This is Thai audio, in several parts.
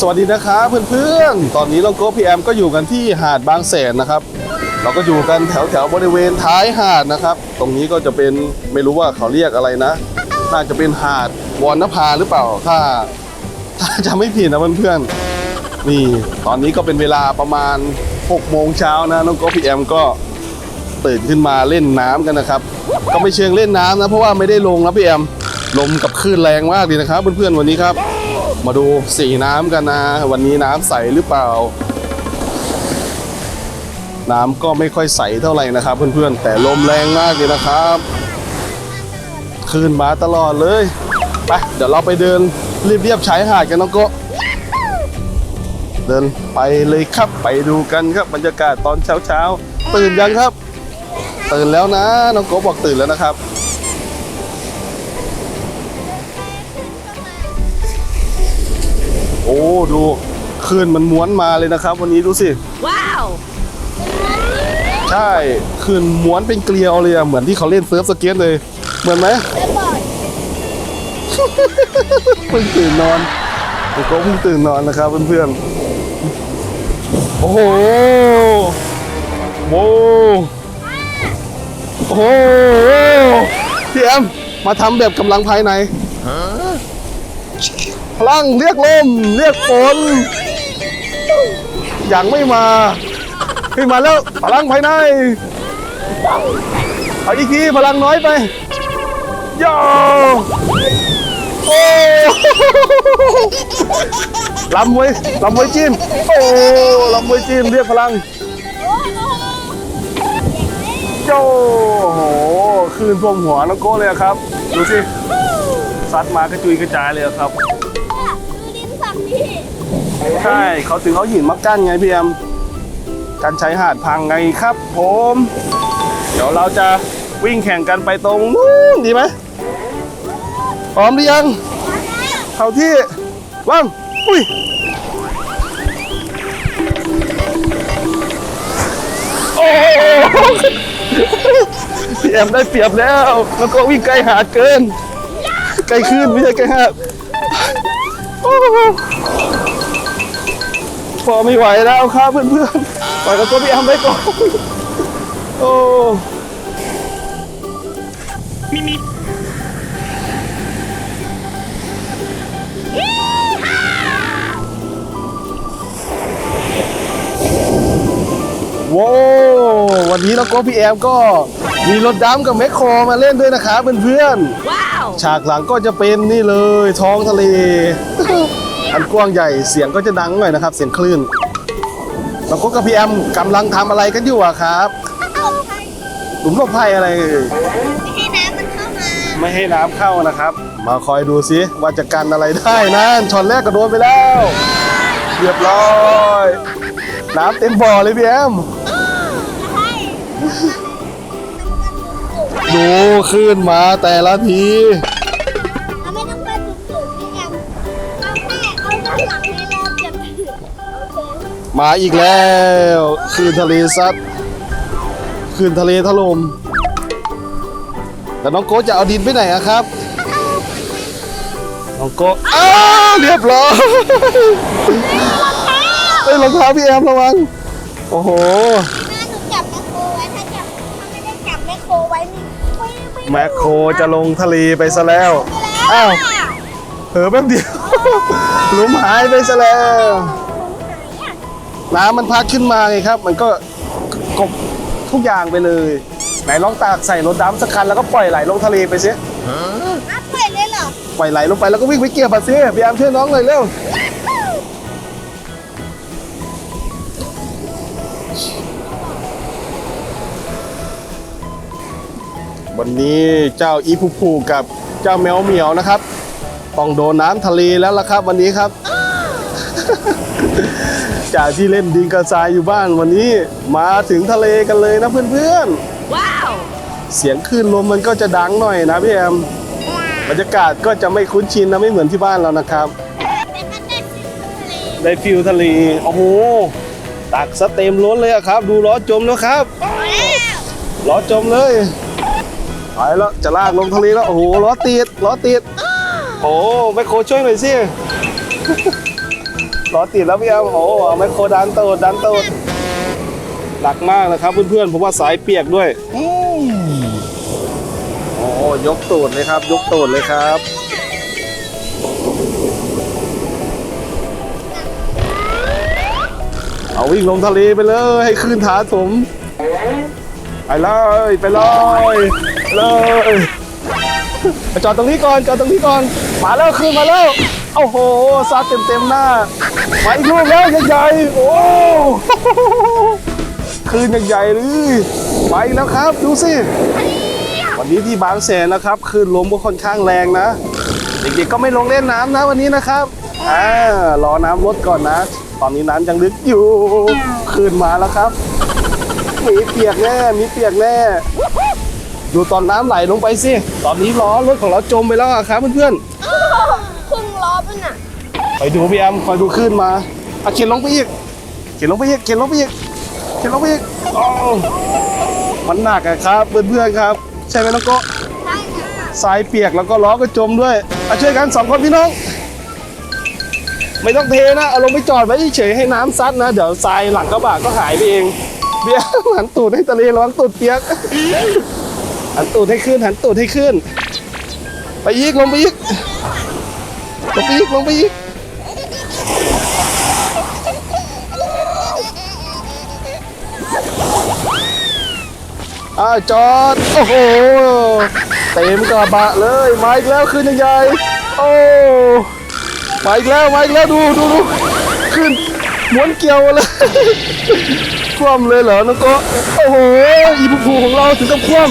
สวัสดีนะครับเพื่อนๆ ตอนนี้เราโก้พี่แอมก็อยู่กันที่หาดบางแสนนะครับ เราก็อยู่กันแถวแถวๆบริเวณท้ายหาดนะครับ ตรงนี้ก็จะเป็นไม่รู้ว่าเขาเรียกอะไรนะ น่าจะเป็นหาดวอนนภาหรือเปล่า ถ้าถ้าจะไม่ผิดนะเพื่อนๆ นี่ ตอนนี้ก็เป็นเวลาประมาณ6โมงเช้านะน้องโก้พี่แอมก็ตื่นขึ้นมาเล่นน้ำกันนะครับ ก็ไม่เชิงเล่นน้ำนะเพราะว่าไม่ได้ลงนะพี่แอม ลมกับคลื่นแรงมากเลยนะครับ เพื่อนๆวันนี้ครับ มาดูสีน้ำกันนะ วันนี้น้ำใสหรือเปล่า น้ำก็ไม่ค่อยใสเท่าไหร่นะครับเพื่อนๆ แต่ลมแรงมากเลยนะครับคลื่นมาตลอดเลยไปเดี๋ยวเราไปเดินเรียบๆชายหาดกันน้องโกะเดินไปเลยครับไปดูกันครับบรรยากาศตอนเช้าๆตื่นยังครับ ตื่นแล้วนะน้องโกะบอกตื่นแล้วนะครับ อ้ดูคลื่นมันม้วนมาเลยนะครับ วันนี้ดูสิ Wow! ใช่คลื่นม้วนเป็นเกลียวเลยอะเหมือนที่เขาเล่นเซิร์ฟสเก็ตเลย เหมือนไหมเพิ่งตื่นนอนเด็กก็เพิ่งตื่นนอนนะครับเพื่อนๆ โอ้โหโอ้โอ้โหพี่แอมมาทำแบบกำลังภายใน พลังเรียกลมเรียกฝนยังไม่มาขึ้นมาแล้วพลังภายในเอาอีกทีพลังน้อยไปย่อโอ้ลำไว้ลำไว้จิ้มโอ้ลำไว้จิ้มเรียกพลังโย่โอ้โหคืนท่วมหัวน้องโก้เลยครับ ดูสิซัดมากระจุยกระจายเลยครับ ใช่เขาถึงเขาหินมากั้นไงพี่แอมการใช้หาดพังไงครับผม เดี๋ยวเราจะวิ่งแข่งกันไปตรงนู้นดีไหมพร้อมหรือยังเข้าที่ว่างอุ้ยโอ้โหพี่แอมได้เปรียบแล้วแล้วก็วิ่งใกลหาดเกินใกลขึ้นไม่ใช่ใกล้หาดโอ้ พอไม่ไหวแล้วครับเพื่อนๆปล่อยกับตัวพี่แอมไปก่อนโอ้ว้าววันนี้เราก็พี่แอมก็มีรถดำกับแมคโครมาเล่นด้วยนะครับเพื่อนๆ Wow! ฉากหลังก็จะเป็นนี่เลยท้องทะเล อันกว้างใหญ่เสียงก็จะดังหน่อยนะครับ เสียงคลื่นแล้วก็กับพี่แอมกำลังทำอะไรกันอยู่อะครับหลุมหลบภัยอะไรเอ่ยไม่ให้น้ำมันเข้ามา ไม่ให้น้ำเข้านะครับ มาคอยดูซิว่าจะกันอะไรได้นะช็อตแรกก็โดนไปแล้วเรียบร้อยน้ำเต็มบ่อเลยพี่แอมดูขึ้นมาแต่ละที มาอีกแล้วคลื่นทะเลซัดคลื่นทะเลถล่มแต่น้องโก้จะเอาดินไปไหนอะครับ น้องโก้อ้าวเรียบร้อยเอ้ยรองเท้าพี่แอมระวัง โอ้โหถ้าหนูจับแมคโครไว้ถ้าจับถ้าไม่ได้จับแมคโครไว้นี่ไม่ไม่แมคโครจะลงทะเลไปซะแล้ว อ้าว เผลอแป๊บเดียวหลุมหายไปซะแล้ว น้ำมันพัดขึ้นมาไงครับ มันก็กบทุกอย่างไปเลย ไหนลองตากใส่รถดำสักคันแล้วก็ปล่อยไหลลงทะเลไปสินับปล่อยเลยเหรอ ปล่อยไหลลงไปแล้วก็วิ่งไปเกี่ยวปัดสิพยายามช่วยน้องเลยเร็ววันนี้เจ้าอีพูพูกับเจ้าแมวเหมียวนะครับ ต้องโดนน้ำทะเลแล้วล่ะครับ วันนี้ครับ จากที่เล่นดินกระทรายอยู่บ้านวันนี้ มาถึงทะเลกันเลยนะเพื่อน Wow! ๆเสียงคลื่นลมมันก็จะดังหน่อยนะพี่แอมบรรยากาศก็จะไม่คุ้นชินนะไม่เหมือนที่บ้านเรานะครับแต่มันได้ฟิลทะเลได้ฟิลทะเล โอ้โห ตักสเต็มล้นเลยอะครับ ดูล้อจมแล้วครับ ล้อจมเลยไปแล้วจะลากลงทะเลแล้ว โอ้โห ล้อติด ล้อติด โอ้แม่โคช่วยหน่อยสิ ล้อติดแล้วพี่แอมโอ้โหเอาไมโครดันตูดดันตูดหนักมากนะครับเพื่อนๆผมว่าสายเปียกด้วยอืมโอ้โหยกตูดเลยครับ ยกตูดเลยครับเอาวิ่งลงทะเลไปเลย ให้คลื่นถาถมไปเลยไปเลยเลยไปจอดตรงนี้ก่อนจอดตรงนี้ก่อนมาแล้วขึ้นมาแล้ว โอ้โหซัดเต็มเต็มๆหน้ามาอีกลูกแล้วใหญ่ๆโอ้คืนใหญ่ๆเลยไปแล้วครับ ดูสิ วันนี้ที่บางแสนนะครับคลืนลมก็ค่อนข้างแรงนะ เด็กๆก็ไม่ลงเล่นน้ำนะวันนี้นะครับอ่ารอน้ำลดก่อนนะ ตอนนี้น้ำยังลึกอยู่คืนมาแล้วครับมีเปียกแน่มีเปียกแน่ดูตอนน้ำไหลลงไปสิ ตอนนี้ล้อรถของเราจมไปแล้วครับเพื่อนครึ่งล้อเป็ นอะๆไปดูพี่แอมคอยดูขึ้นมาเอาเข็นลงไปอีก เข็นลงไปอีก เข็นลงไปอีก เข็นลงไปอีกอ้าวมันหนักอะครับเพื่อนๆครับ ใช่ไหมน้องโกะใช่ค่ะทรายเปียกแล้วก็ล้อก็จมด้วยเอาช่วยกันสองคนพี่น้อง ไม่ต้องเทนะ เอาลงไปจอดไว้เฉยๆให้น้ำซัดนะ เดี๋ยวทรายหลังกระบะก็หายไปเอง เบียร์หันตูดให้ทะเลระวังตูดเปียก หันตูดให้ขึ้นหันตูดให้ขึ้น ไปอีกลงไปอีก ลงไปอีกลงไปอีกอ้าจอดโอ้โหเต็มกระบะเลยมาอีกแล้วขึ้นยังไงโอ้มาอีกแล้วมาอีกแล้วดูดูดูขึ้นม้วนเกี่ยวเลยคว่ำเลยเหรอน้องโกะโอ้โหอีภูภูของเราถึงกับคว่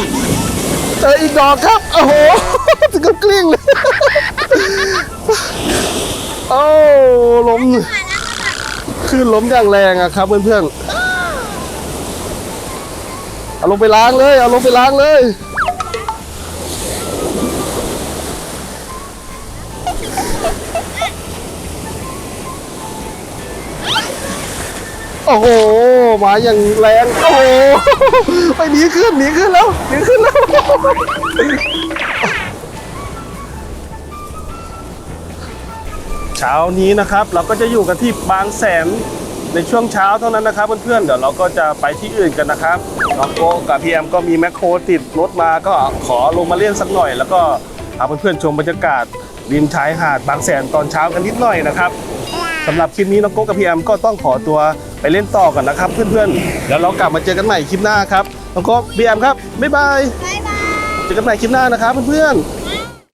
ำเจออีกดอกครับโอ้โหถึงกับกลิ้งเลย โอ้ล้ม ขึ้นล้มอย่างแรงอะครับเพื่อนๆเอาลงไปล้างเลย เอาลงไปล้างเลย โอ้โหมาอย่างแรง โอ้โห ไปหนีขึ้นหนีขึ้นแล้วหนีขึ้นแล้ว ช้านี้นะครับ เราก็จะอยู่กันที่บางแสนในช่วงเช้าเท่านั้นนะครับเพื่อนๆเดี๋ยวเราก็จะไปที่อื่นกันนะครับน้องโกกับพี่แอมก็มีแมคโครติดรถมาก็ขอลงมาเล่นสักหน่อย แล้วก็พาเพื่อนๆชมบรรยากาศริมชายหาดบางแสนตอนเช้ากันนิดหน่อยนะครับสำหรับคลิปนี้น้องโกกับพี่แอมก็ต้องขอตัวไปเล่นต่อก่อนนะครับ เพื่อนๆเดี๋ยวเรากลับมาเจอกันใหม่คลิปหน้าครับน้องโกพี่แอมครับบ๊ายบายบ๊ายบายเจอกันใหม่คลิปหน้านะครับเพื่อนๆ